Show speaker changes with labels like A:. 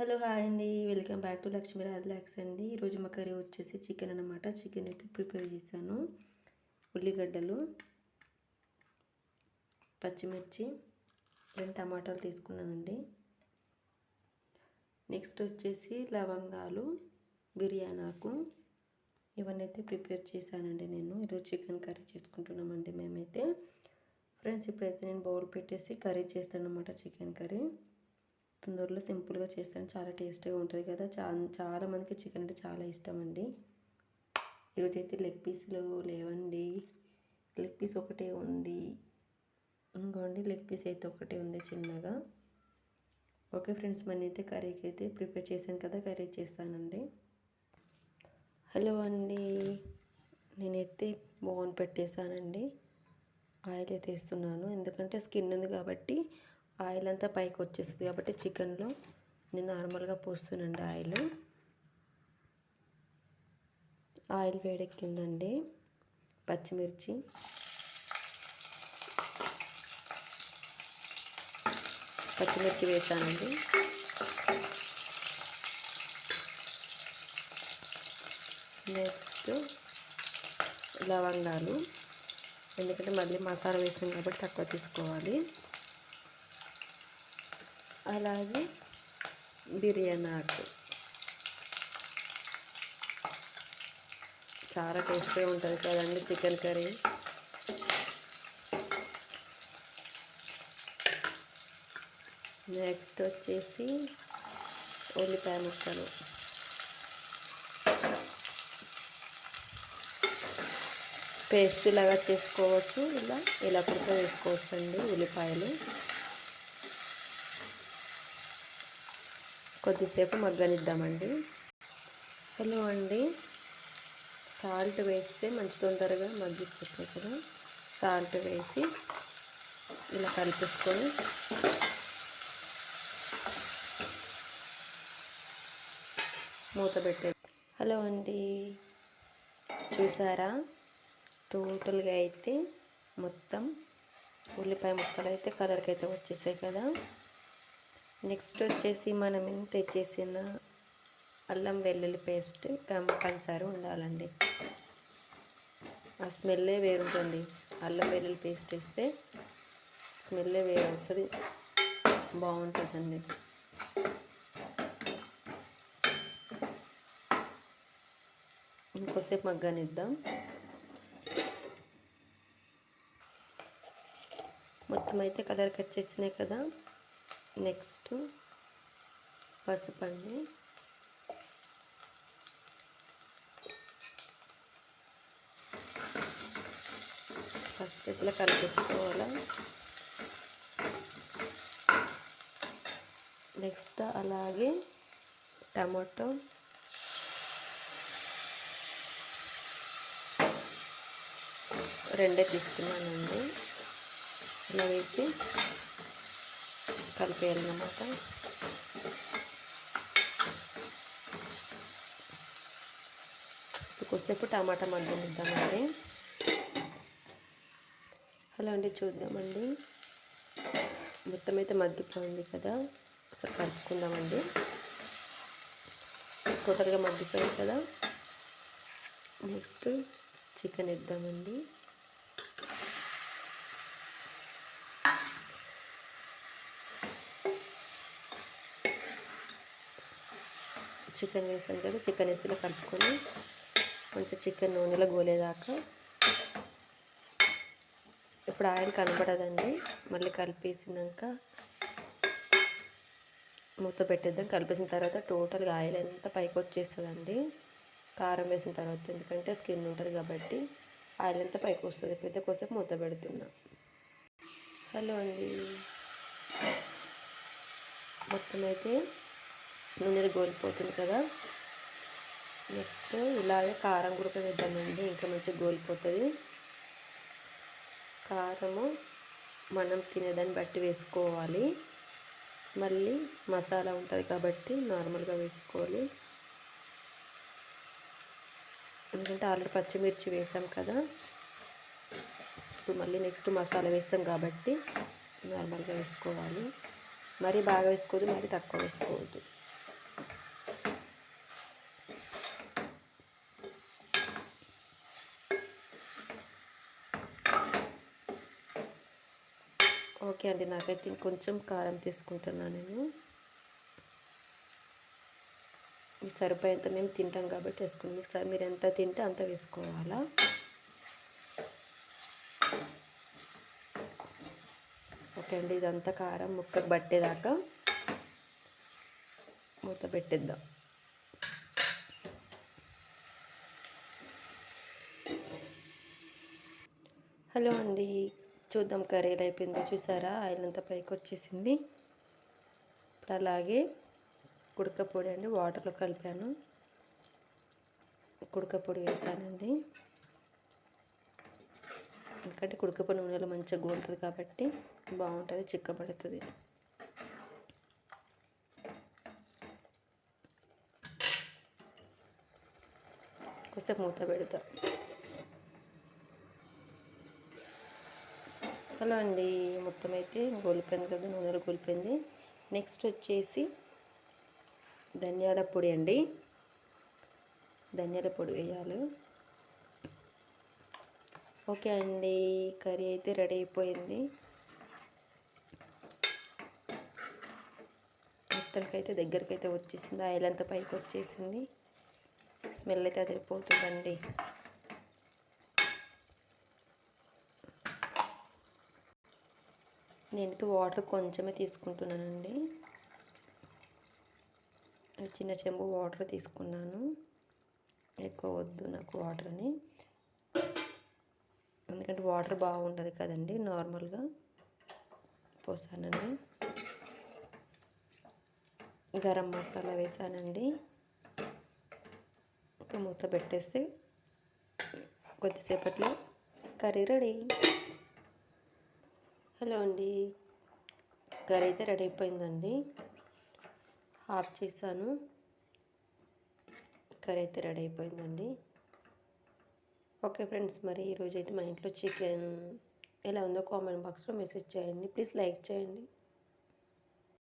A: Hello hi అండి. Welcome back to Lakshmi రాజలాక్స్ అండి. ఈరోజు మా కర్రీ వచ్చేసి చికెన్ అనమాట చికెన్ అయితే ప్రిపేర్ చేశాను. ఉల్లిగడ్డలు పచ్చిమిర్చి రెండు టమాటాలు తీసుకున్నానండి. నెక్స్ట్ వచ్చేసి లవంగాలు బిర్యానాకు ఇవన్నీ అయితే ప్రిపేర్ చేశానండి నేను. ఈరోజు చికెన్ కర్రీ చేసుకుంటున్నామండి మేమైతే. ఫ్రెండ్స్ ఇప్పుడైతే నేను బౌల్ పెట్టేసి కర్రీ చేస్తాను అనమాట చికెన్ కర్రీ. తొందరలో సింపుల్గా చేస్తాను. చాలా టేస్టీగా ఉంటుంది కదా. చాలా చాలామందికి చికెన్ అంటే చాలా ఇష్టం అండి ఈరోజు అయితే లెగ్ పీస్లు లేవండి. లెగ్ పీస్ ఒకటే ఉంది. ఇంకోండి లెగ్ పీస్ అయితే ఒకటే ఉంది చిన్నగా. ఓకే ఫ్రెండ్స్ మన అయితే కర్రీకి అయితే ప్రిపేర్ చేశాను కదా కర్రీ చేస్తానండి. హలో అండి. నేనైతే బోన్ పెట్టేశానండి. ఆయిల్ అయితే ఇస్తున్నాను ఎందుకంటే స్కిన్ ఉంది కాబట్టి ఆయిల్ అంతా పైకి వచ్చేస్తుంది కాబట్టి చికెన్లో నేను నార్మల్గా పోస్తున్నాండి ఆయిల్. ఆయిల్ వేడెక్కిందండి. పచ్చిమిర్చి. పచ్చిమిర్చి వేసానండి. నెక్స్ట్ లవంగాలు. ఎందుకంటే మళ్ళీ మసాలా వేసినాం కాబట్టి తక్కువ తీసుకోవాలి. అలాగే బిర్యానీ ఆకు. చాలా టేస్టీగా ఉంటుంది కదండి చికెన్ కర్రీ. నెక్స్ట్ వచ్చేసి ఉల్లిపాయ ముక్కలు. పేస్ట్ లాగా చేసుకోవచ్చు ఇలా ఇలా కూడా వేసుకోవచ్చు అండి ఉల్లిపాయలు. కొద్దిసేపు మగ్గనిద్దామండి. హలో అండి. సాల్ట్ వేస్తే మంచి తొందరగా మగ్గిపోతుంది కదా. సాల్ట్ వేసి ఇలా కలిపేసుకొని మూత పెట్టే హలో అండి. చూసారా? టోటల్గా అయితే మొత్తం ఉల్లిపాయ ముక్కలు అయితే కలర్కి అయితే వచ్చేసాయి కదా. నెక్స్ట్ వచ్చేసి మనం తెచ్చేసిన అల్లం వెల్లుల్లి పేస్ట్ కంపల్సరీ ఉండాలండి. ఆ స్మెల్లే వేరుంటుంది అల్లం వెల్లుల్లి పేస్ట్ వేస్తే స్మెల్లే వేరు వస్తుంది బాగుంటుందండి ఇంకోసేపు మగ్గనిద్దాం. మొత్తం అయితే కలర్కి వచ్చేసినాయి కదా. నెక్స్ట్ పసుపండి. ఫస్ట్ ఇట్లా కలిపేసుకోవాలి? నెక్స్ట్ అలాగే టమాటో. రెండే తీసుకున్నానండి. ఇలా వేసి కలిపేయాలన్నమాట. కొద్దిసేపు టమాటా మగ్గనిద్దామండి హలో అండి చూద్దామండి. మొత్తం అయితే మగ్గిపోయింది కదా ఒకసారి కలుపుకుందామండి. టోటల్గా మగ్గిపోయింది కదా. నెక్స్ట్ చికెన్ ఇద్దామండి చికెన్ వేసాను కదా చికెన్ వేసి కలుపుకొని కొంచెం చికెన్ నూనెలో గోలేదాకా ఇప్పుడు ఆయిల్ కనబడదండి మళ్ళీ కలిపేసినాక మూత పెట్టేద్దాం. కలిపేసిన తర్వాత టోటల్గా ఆయిల్ ఎంత పైకి వచ్చేస్తుందండి కారం వేసిన తర్వాత ఎందుకంటే స్కిన్ ఉంటుంది కాబట్టి ఆయిల్ అంతా పైకి వస్తుంది. ఇప్పుడైతే కోసేపు మూత పెడుతున్నా. హలో అండి. మొత్తం అయితే నూనె గోలిపోతుంది కదా. నెక్స్ట్ ఇలాగే కారం కూడా వేద్దామండి ఇంకా మంచిగా గోలిపోతుంది. కారము మనం తినేదాన్ని బట్టి వేసుకోవాలి. మళ్ళీ మసాలా ఉంటుంది కాబట్టి నార్మల్గా వేసుకోవాలి. ఎందుకంటే ఆల్రెడీ పచ్చిమిర్చి వేసాం కదా. ఇప్పుడు మళ్ళీ నెక్స్ట్ మసాలా వేస్తాం కాబట్టి నార్మల్గా వేసుకోవాలి. మరీ బాగా వేసుకోవద్దు మరీ తక్కువ వేసుకోవద్దు. ఓకే అండి. నాకైతే ఇంకొంచెం కారం తీసుకుంటున్నాను నేను. మీకు సరిపోయేంత మేము తింటాం కాబట్టి వేసుకోండి. మీకు సరి మీరు ఎంత తింటే అంత వేసుకోవాలా? ఓకే అండి. ఇదంతా కారం ముక్కకు పట్టేదాకా మూత పెట్టేద్దాం. హలో అండి. చూద్దాం కర్రీ ఎలా అయిపోయిందో చూసారా? ఆయిల్ అంతా పైకి వచ్చేసింది. ఇప్పుడు అలాగే కుడక పొడి అండి వాటర్లో కలిపాను. కుడకపొడి వేసానండి. ఎందుకంటే కుడక పొడి నూనెలో మంచిగా గోలుతుంది కాబట్టి బాగుంటుంది చిక్కబడుతుంది. కొంచెం మూత పెడతా. హలో అండి మొత్తం అయితే గోలిపోయింది కదా నూనెలో గోలిపోయింది. నెక్స్ట్ వచ్చేసి ధనియాల పొడి అండి. ధనియాల పొడి వేయాలి. ఓకే అండి కర్రీ అయితే రెడీ అయిపోయింది. మొత్తానికైతే దగ్గరికి అయితే వచ్చేసింది ఆయిల్ అంతా పైకి వచ్చేసింది. స్మెల్ అయితే అదిరిపోతుందండి. నేనైతే వాటర్ కొంచెమే తీసుకుంటున్నానండి. చిన్న చెంబు వాటర్ తీసుకున్నాను. ఎక్కువ వద్దు నాకు వాటర్ని. ఎందుకంటే వాటర్ బాగుంటుంది కదండి నార్మల్గా. పోసానండి. గరం మసాలా వేసానండి. మూత పెట్టేస్తే కొద్దిసేపట్లో కర్రీ రెడీ. హలో అండి. కర్రీ అయితే రెడీ అయిపోయిందండి. ఆఫ్ చేశాను. కర్రీ అయితే రెడీ అయిపోయిందండి. ఓకే ఫ్రెండ్స్ మరి ఈరోజు అయితే మా ఇంట్లో చికెన్ ఎలా ఉందో కామెంట్ బాక్స్లో మెసేజ్ చేయండి. ప్లీజ్ లైక్ చేయండి.